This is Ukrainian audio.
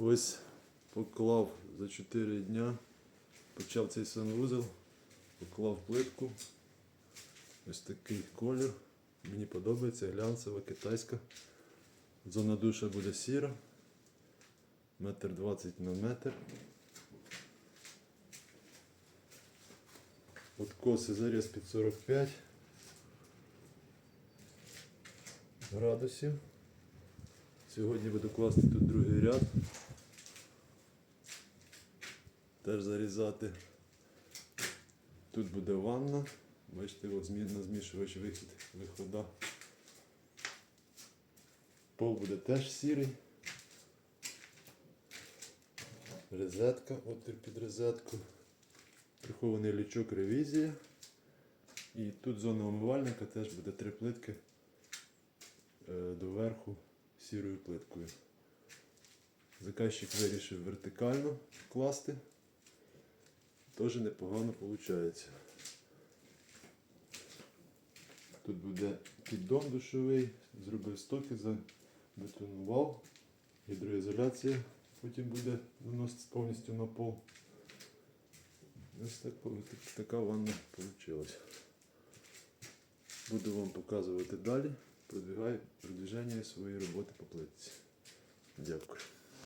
Ось поклав за 4 дня, почав цей санвузол, поклав плитку. Ось такий колір. Мені подобається, глянцева, китайська. Зона душа буде сіра. Метр двадцять на метр. Откоси заріз під 45 градусів. Сьогодні буду класти тут другий ряд. Теж зарізати. Тут буде ванна. Бачите, от на змішувач вихід, вихода. Пол буде теж сірий. Розетка, отвір під розетку. Прихований лючок ревізія. І тут зона умивальника теж буде три плитки е, доверху сірою плиткою. Заказчик вирішив вертикально класти. Теж непогано виходить. Тут буде піддон душовий, зробив стоки, забетонував, гідроізоляція потім буде наноситися повністю на пол. Ось так, так- така ванна вийшла. Буду вам показувати далі продвигаю- продвижение своей роботи по плитці. Дякую.